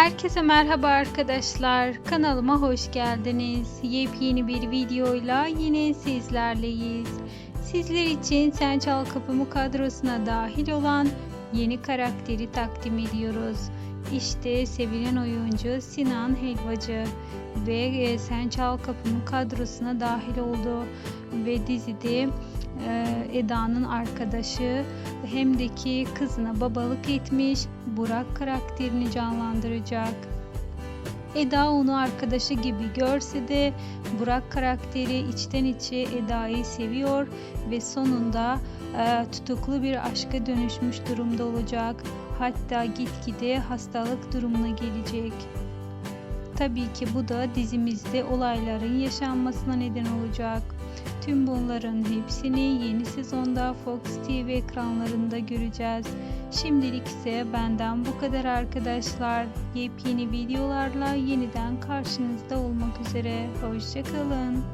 Herkese merhaba arkadaşlar. Kanalıma hoş geldiniz. Yepyeni bir videoyla yine sizlerleyiz. Sizler için Sen Çal Kapımı kadrosuna dahil olan yeni karakteri takdim ediyoruz. İşte sevilen oyuncu Sinan Helvacı ve e, Sen Çal Kapımı kadrosuna dahil oldu ve dizide e, Eda'nın arkadaşı hem de ki kızına babalık etmiş Burak karakterini canlandıracak. Eda onu arkadaşı gibi görse de Burak karakteri içten içe Eda'yı seviyor ve sonunda e, tutuklu bir aşka dönüşmüş durumda olacak. Hatta gitgide hastalık durumuna gelecek. Tabii ki bu da dizimizde olayların yaşanmasına neden olacak. Tüm bunların hepsini yeni sezonda Fox TV ekranlarında göreceğiz. Şimdilik ise benden bu kadar arkadaşlar. Yepyeni videolarla yeniden karşınızda olmak üzere. Hoşçakalın.